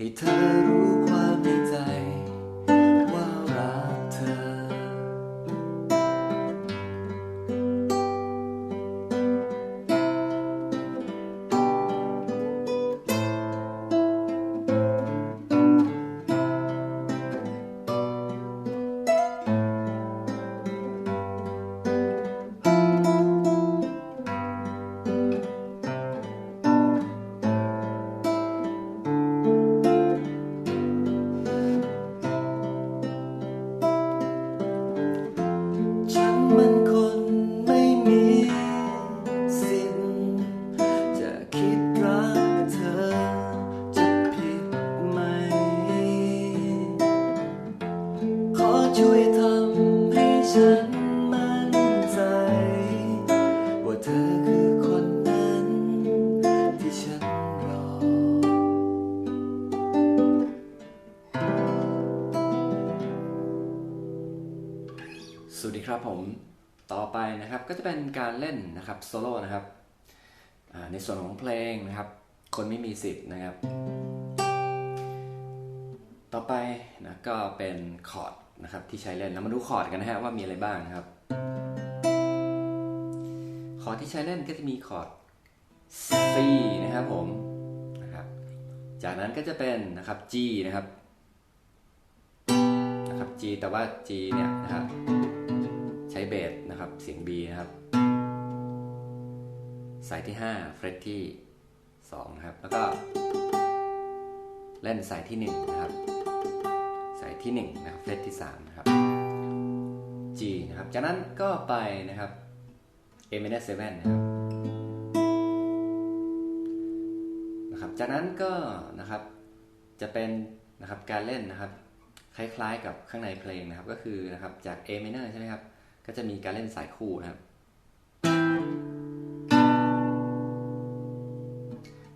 ให้เธอรู้ สวัสดีครับผมต่อไปนะครับก็จะเป็นการเล่นนะครับโซโล่นะครับในส่วนของเพลงนะครับ คนไม่มีสิทธิ์นะครับ ต่อไปนะก็เป็นคอร์ดนะครับที่ใช้เล่นแล้วมาดูคอร์ดกันนะฮะว่ามีอะไรบ้างนะครับ คอร์ดที่ใช้เล่นก็จะมีคอร์ด C นะครับผมนะครับ จากนั้นก็จะเป็นนะครับ G นะครับนะครับ G แต่ว่า G เนี่ยนะครับ ใช้เบสนะครับเสียง B นะครับ สายที่ 5 เฟรตที่2นะครับ แล้วก็เล่นสายที่ 1 นะครับ สายที่ 1 นะครับ เฟรตที่ 3 นะครับ G นะครับ จากนั้นก็ไปนะครับ A minor 7นะครับนะครับ จากนั้นก็นะครับจะเป็นนะครับการเล่นนะครับ คล้ายๆกับข้างในเพลงนะครับ ก็คือนะครับจาก A minor ใช่ไหมครับ ก็จะมีการเล่นสายคู่นะครับ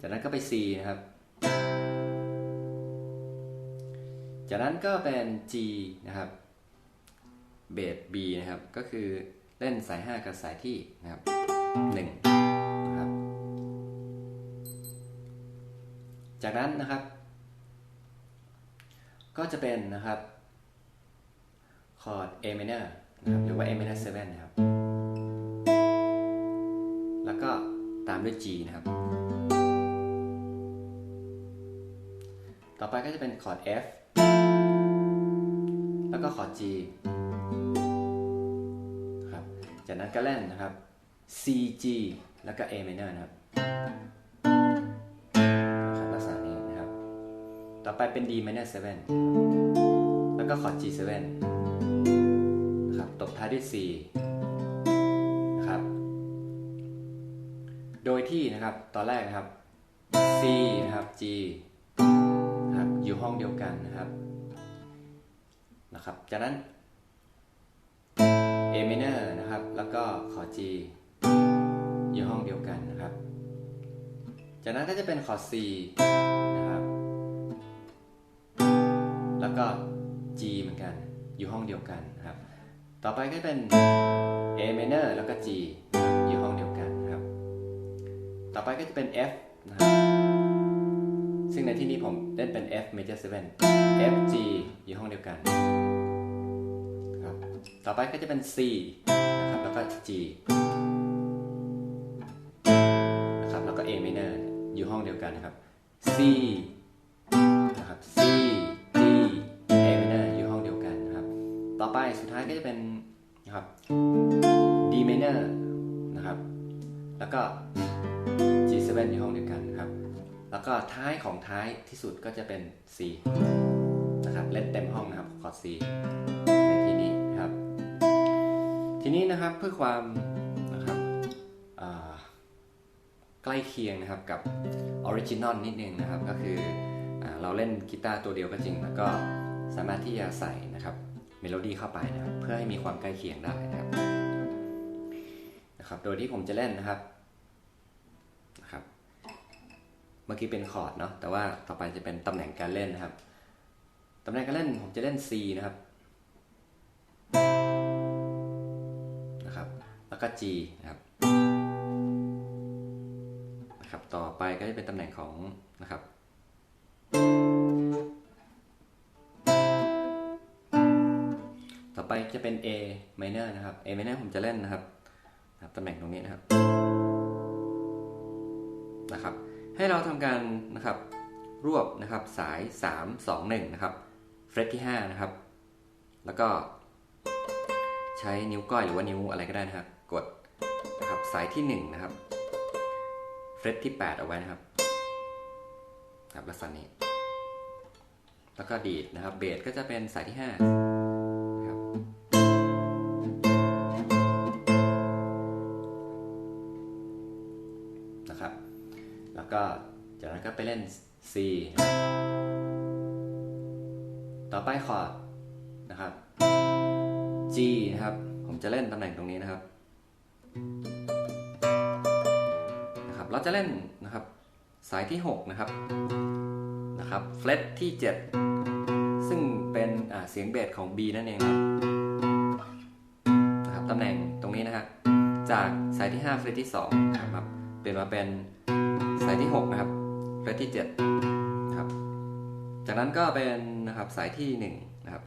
จากนั้นก็ไป C นะครับ จากนั้นก็เป็น G นะครับ เบส B นะครับ ก็คือเล่นสาย 5 กับสายที่นะครับ1นะครับ จากนั้นนะครับ ก็จะเป็นนะครับ คอร์ด A minor นะครับหรือว่า A minor 7นะครับ แล้วก็ตามด้วย G นะครับ ต่อไปก็จะเป็นคอร์ด F แล้วก็คอร์ด G ครับจากนั้นก็เล่นนะครับ C G แล้วก็ A minor นะครับครับลักษณะนี้นะครับ ต่อไปเป็น D minor 7แล้วก็คอร์ด G 7นะครั บท้ายด้วย C นะครับ โดยที่นะครับ ตอนแรกนะครับ C นะครับ G นะครับ อยู่ห้องเดียวกันนะครับ นะครับ จากนั้น A minor นะครับ แล้วก็คอ G อยู่ห้องเดียวกันนะครับ จากนั้นก็จะเป็นคอ C นะครับ แล้วก็ G เหมือนกัน อยู่ห้องเดียวกันนะครับ ต่อไปก็เป็น A minor แล้วก็ G นะครับอยู่ห้องเดียวกันนะครับ ต่อไปก็จะเป็น F นะครับซึ่งในที่นี้ผมเล่นเป็น F major 7 F G อยู่ห้องเดียวกันครับต่อไปก็จะเป็น C นะครับแล้วก็ G นะครับแล้วก็ A minor อยู่ห้องเดียวกันนะครับ C ต่อไปสุดท้ายก็จะเป็นนะครับ D minor นะครับ แล้วก็ G7 อยู่ห้องเดียวกันนะครับ แล้วก็ท้ายของท้ายที่สุดก็จะเป็น C นะครับเล่นเต็มห้องนะครับคอร์ด C ในที่นี้นะครับ ทีนี้นะครับเพื่อความนะครับใกล้เคียงนะครับกับออริจินอลนิดนึงนะครับ ก็คืออเราเล่นกีตาร์ตัวเดียวก็จริง แล้วก็สามารถที่จะใส่นะครับ เมโลดี้เข้าไปนะครับ เพื่อให้มีความใกล้เคียงได้นะครับนะครับ โดยที่ผมจะเล่นนะครับนะครับ เมื่อกี้เป็นคอร์ดเนาะแต่ว่าต่อไปจะเป็นตำแหน่งการเล่นนะครับ ตำแหน่งการเล่นผมจะเล่น C นะครับนะครับ แล้วก็ G นะครับนะครับ ต่อไปก็จะเป็นตำแหน่งของนะครับ จะเป็น A minor นะครับ A minor ผมจะเล่นนะครับนะครับตำแหน่งตรงนี้นะครับนะครับ ให้เราทำการนะครับรวบนะครับสาย 3 2 1 นะครับเฟรตที่ 5 นะครับ แล้วก็ใช้นิ้วก้อยหรือว่านิ้วอะไรก็ได้นะครับ กดนะครับสายที่ 1 นะครับเฟรตที่ 8 เอาไว้นะครับครับลักษณะนี้ แล้วก็ดีดนะครับเบสก็จะเป็นสายที่ 5 ก็จากนั้นก็ไปเล่น C ต่อไปคอร์ดนะครับ G นะครับ ผมจะเล่นตำแหน่งตรงนี้นะครับนะครับ เราจะเล่นนะครับสายที่ 6 นะครับนะครับเฟลตที่ 7 ซึ่งเป็นเสียงเบสของ B นั่นเองนะครับตำแหน่งตรงนี้นะครับจากสายที่5เฟลตที่2นะครับเปลี่ยนมาเป็น สายที่ 6 นะครับเฟลตที่7นะครับ จากนั้นก็เป็นนะครับสายที่ 1 นะครับ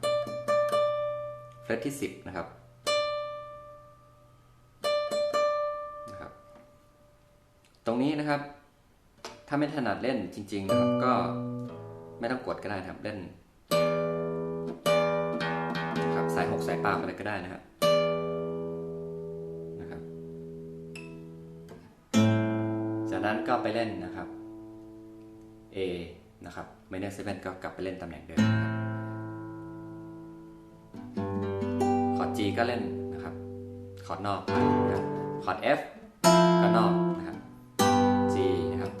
เฟลตที่ 10 นะครับนะครับ ตรงนี้นะครับ ถ้าไม่ถนัดเล่นจริง ๆ นะครับก็ไม่ต้องกดก็ได้นะครับเล่นนะครับสาย 6 สายปามอะไรก็ได้นะครับนะครับ ก็ไปเล่นนะครับ A นะครับ minor 7ก็กลับไปเล่นตำแหน่งเดิมครับคอร์ด G ก็เล่นนะครับ คอร์ดนอกนะครับคอร์ด F ก็นอกนะครับ G นะครับ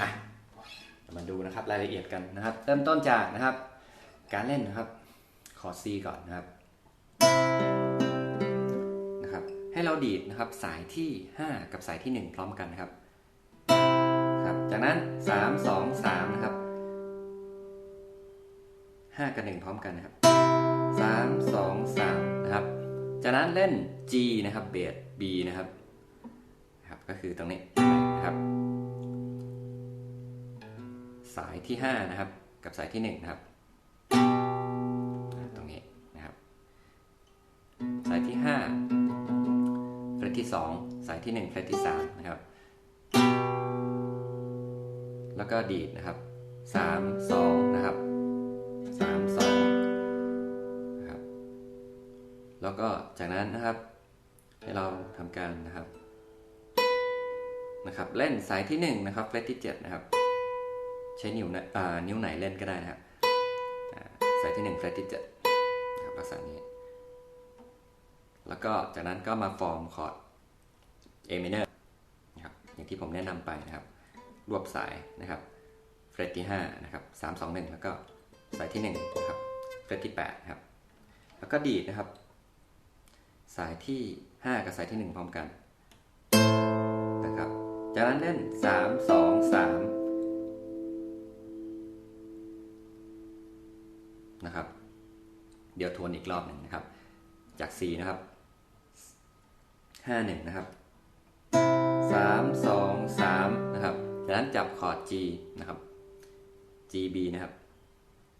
อะมาดูนะครับรายละเอียดกันนะครับ เริ่มต้นจากนะครับ การเล่นนะครับ คอร์ด C ก่อนนะครับ ให้เราดีดนะครับสายที่ 5 กับสายที่ 1 พร้อมกันนะครับครับ จากนั้น 3 2 3 นะครับ 5 กับ 1 พร้อมกันนะครับ 3 2 3 นะครับ จากนั้นเล่น G นะครับเบส B นะครับนะครับ ก็คือตรงนี้นะครับ สายที่ 5 นะครับ กับสายที่ 1 นะครับ ที่ 2 สายที่ 1 เฟรตที่ 3 นะครับ แล้วก็ดีดนะครับ 3 2 นะครับ 3 2 นะครับ แล้วก็จากนั้นนะครับ ให้เราทำการนะครับ นะครับ เล่นสายที่ 1 นะครับ เฟรตที่ 7 นะครับ ใช้นิ้วนะนิ้วไหนเล่นก็ได้นะครับสายที่ 1 เฟรตที่7นะครับลักษณะนี้แล้วก็จากนั้นก็มาฟอร์มคอร์ด A minor นะครับอย่างที่ผมแนะนำไปนะครับ รวบสายนะครับเฟรตที่5นะครับ3 2 1 แล้วก็สายที่1นะครับเฟรตที่8นะครับแล้วก็ดีดนะครับ สายที่ 5 กับสายที่ 1 พร้อมกันนะครับจากนั้นเล่น 3 2 3นะครับ เดี๋ยวทวนอีกรอบหนึ่งนะครับ จาก C นะครับ 5 1 นะครับ 3 2 3 นะครับ จากนั้นจับคอร์ด G นะครับ G B นะครับ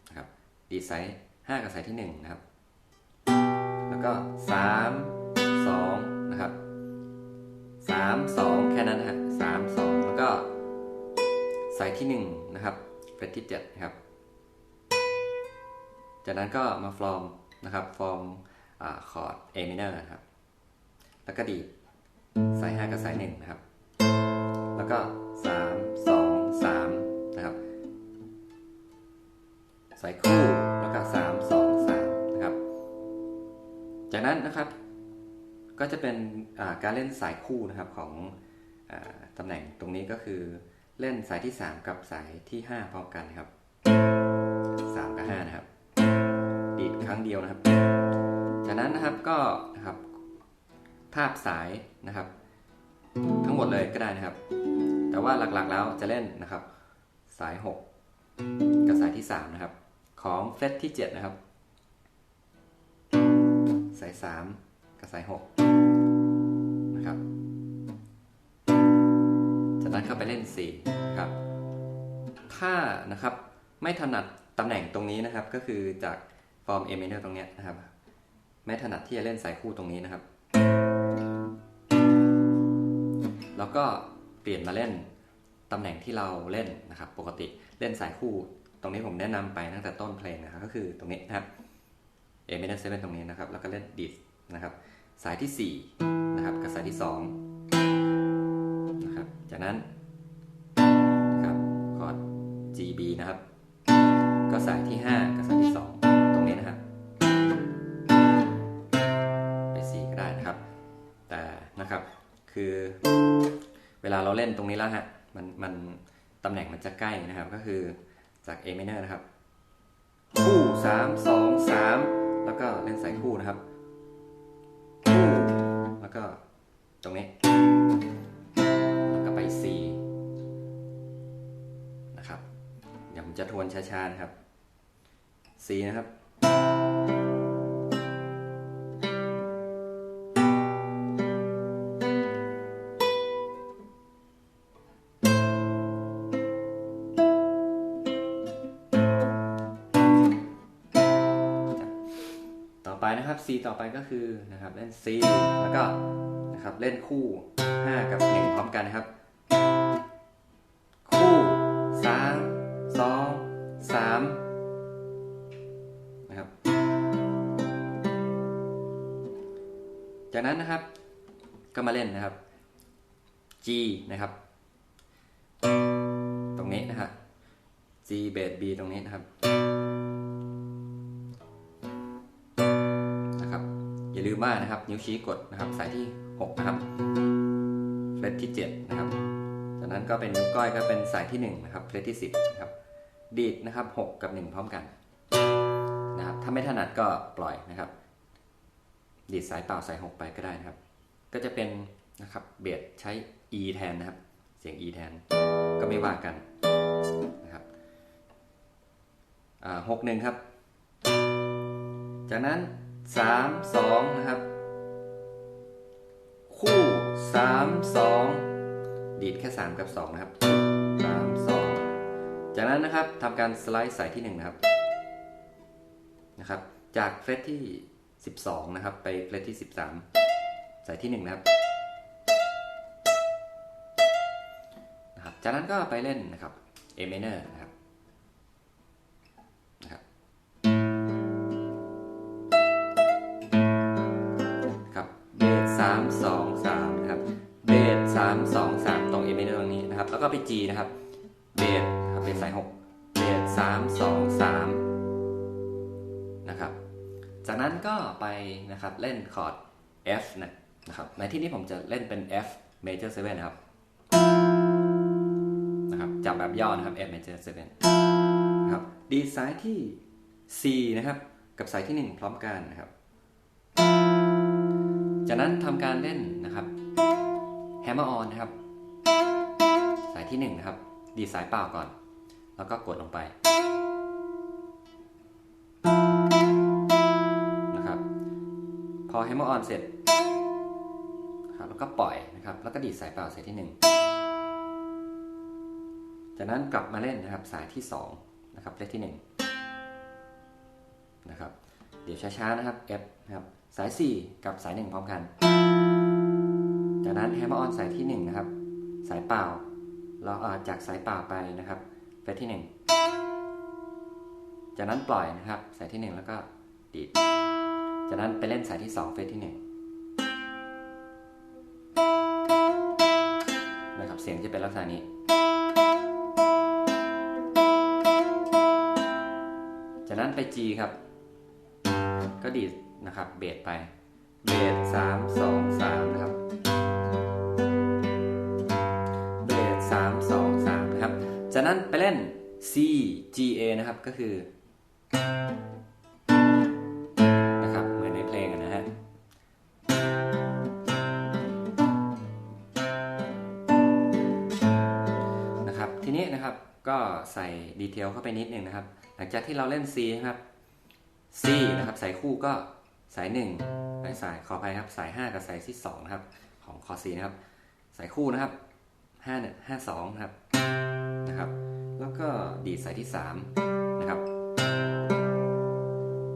นะครับ ดีไซน์5กับสายที่ 1 นะครับ แล้วก็ 3 2 นะครับ 3 2 แค่นั้นนะฮะ3 2 แล้วก็ สายที่ 1 นะครับเฟรตที่ 7 นะครับ จากนั้นก็มาฟอร์มนะครับ ฟอร์มคอร์ด A minor นะครับ แล้วก็ดีด สาย5กับสาย1นะครับ แล้วก็3 2 3นะครับ สายคู่แล้วก็3 2 3นะครับ จากนั้นนะครับ ก็จะเป็นการเล่นสายคู่นะครับของอตำแหน่งตรงนี้ก็คือเล่นสายที่ 3 กับสายที่ 5 พร้อมกันครับ 3 กับ 5 นะครับ ดีดครั้งเดียวนะครับ จากนั้นนะครับก็นะครับทาบสายนะครับ ทั้งหมดเลยก็ได้นะครับ แต่ว่าหลักๆแล้วจะเล่นนะครับ สาย 6 กับสายที่ 3 นะครับ ของเฟรตที่ 7 นะครับ สาย 3 กับสาย 6 นะครับ จากนั้นก็ไปเล่น4นะครับ ถ้านะครับไม่ถนัดตำแหน่งตรงนี้นะครับ ก็คือจากฟอร์ม A minor ตรงเนี้ยนะครับ ไม่ถนัดที่จะเล่นสายคู่ตรงนี้นะครับ แล้วก็เปลี่ยนมาเล่นตำแหน่งที่เราเล่นนะครับ ปกติเล่นสายคู่ ตรงนี้ผมแนะนำไปตั้งแต่ต้นเพลงนะครับ ก็คือตรงนี้นะครับ A minor 7ตรงนี้นะครับ แล้วก็เล่นดีดนะครับ สายที่ 4 นะครับ กับสายที่ 2 นะครับ จากนั้นนะครับคอร์ด G B นะครับ ก็สายที่ 5 กับสายที่ 2 ลาเราเล่นตรงนี้แล้วฮะมันมันตำแหน่งมันจะใกล้นะครับก็คือจาก A minor นะครับ คู่ 3 2 3 แล้วก็เล่นสายคู่นะครับ คู่ แล้วก็ตรงนี้ แล้วก็ไป C นะครับ เดี๋ยวผมจะทวนช้าๆนะครับ C นะครับ C ต่อไปก็คือนะครับเล่น C แล้วก็นะครับเล่นคู่ 5 กับ 1 พร้อมกันนะครับ คู่ 3 2 3 นะครับ จากนั้นนะครับก็มาเล่นนะครับ G นะครับ ตรงนี้นะครับ G เบส B ตรงนี้นะครับนะครับ อย่าลืมว่านะครับ นิ้วชี้กดนะครับสายที่ 6 นะครับเฟรตที่ 7 นะครับ จากนั้นก็เป็นนิ้วก้อยก็เป็นสายที่ 1 นะครับเฟรตที่ 10 นะครับ ดีดนะครับ 6 กับ 1 พร้อมกันนะครับถ้าไม่ถนัดก็ปล่อยนะครับ ดีดสายเปล่าสาย 6 ไปก็ได้นะครับ ก็จะเป็นนะครับเบสใช้ E แทนนะครับ เสียง E แทนก็ไม่ว่ากันนะครับอ่าหกหนึ่งครับ จากนั้น 3 2นะครับ คู่3 2ดีดแค่3กับ2นะครับ3 2จากนั้นนะครับทำการสไลด์สายที่1นะครับนะครับ จากเฟรตที่12นะครับ ไปเฟรตที่13สายที่1นะครับนะครับ จากนั้นก็ไปเล่นนะครับ A minor นะครับนะครับ แล้วก็ไป G นะครับ เบสครับเบสสายหกเบสสามสองสามนะครับ จากนั้นก็ไปนะครับเล่นคอร์ด F นะนะครับ ในที่นี้ผมจะเล่นเป็น F major 7นะครับ นะครับจับแบบย่อนะครับ F major 7นะครับ ดีสายที่ C นะครับ กับสายที่ 1 พร้อมกันนะครับ จากนั้นทำการเล่นนะครับ hammer on นะครับ ที่1นะครับ ดีดสายเปล่าก่อน แล้วก็กดลงไปนะครับ พอ hammer on เสร็จครับแล้วก็ปล่อยนะครับ แล้วก็ดีดสายเปล่าสายที่ 1 จากนั้นกลับมาเล่นนะครับสายที่2นะครับเลขที่ 1 นะครับ เดี๋ยวช้าๆนะครับ F นะครับสาย 4 กับสาย 1 พร้อมกัน จากนั้น hammer on สายที่ 1 นะครับ สายเปล่า เราเอาจากสายเปล่าไปนะครับเฟสที่ 1 จากนั้นปล่อยนะครับสายที่ 1 แล้วก็ดีดจากนั้นไปเล่นสายที่ 2 เฟสที่ 1 นะครับเสียงจะเป็นลักษณะนี้จากนั้นไป G ครับ ก็ดีดนะครับเบสไปเบสสามสองสามนะครับ จากนั้นไปเล่น C G A นะครับก็คือนะครับเหมือนในเพลงนะฮะนะครับทีนี้นะครับก็ใส่ดีเทลเข้าไปนิดนึงนะครับ หลังจากที่เราเล่น C นะครับ C นะครับสายคู่ก็สาย1และสายขออภัยครับสาย 5 กับสายที่2นะครับของคอ C นะครับ สายคู่นะครับ5เนี่ย5 2นะครับ นะครับ แล้วก็ดีดสายที่3นะครับ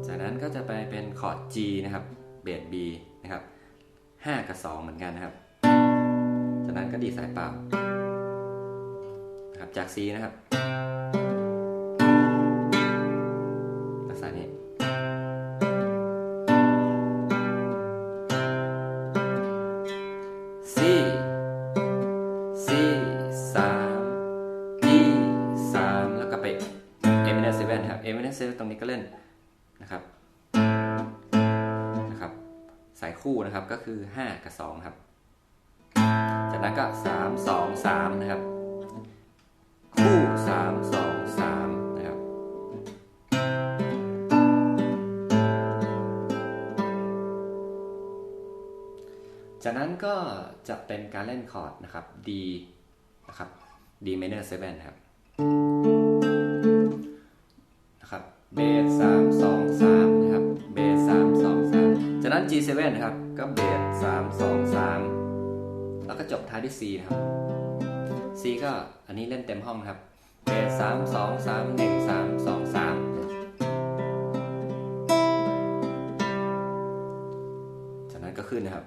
จากนั้นก็จะไปเป็นคอร์ด G นะครับเบส B นะครับ5กับ 2 เหมือนกันนะครับ จากนั้นก็ดีดสายเปล่านะครับจาก C นะครับลักษณะนี้ ก็คือ 5 กับ 2 ครับ จากนั้นก็ 3 2 3 นะครับ คู่ 3 2 3 นะครับ จากนั้นก็จะเป็นการเล่นคอร์ดนะครับ D นะครับ D minor 7ครับ นะครับ เบส3 G7 นะครับก็เบส3 2 3 แล้วก็จบท้ายด้วย C นะครับ C ก็อันนี้เล่นเต็มห้องครับเบส3 2 3 1 3 2 3 จากนั้นก็ขึ้นนะครับ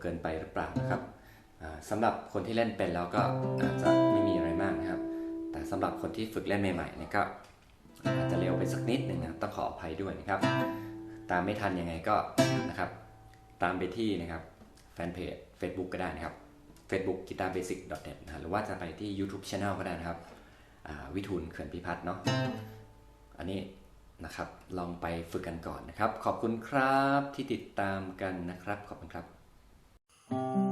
เกินไปหรือเปล่านะครับสำหรับคนที่เล่นเป็นแล้วก็อาจจะไม่มีอะไรมากนะครับ แต่สำหรับคนที่ฝึกเล่นใหม่ๆเนี่ยก็อาจจะเร็วไปสักนิดหนึ่งนะต้องขออภัยด้วยนะครับ ตามไม่ทันยังไงก็นะครับตามไปที่นะครับแฟนเพจ Facebook ก็ได้นะครับ Facebook guitar basic net นะหรือว่าจะไปที่ YouTube Channel ก็ได้นะครับวิทูลเขื่อนพิพัฒน์เนาะอันนี้นะครับลองไปฝึกกันก่อนนะครับ ขอบคุณครับที่ติดตามกันนะครับ ขอบคุณครับ Thank you.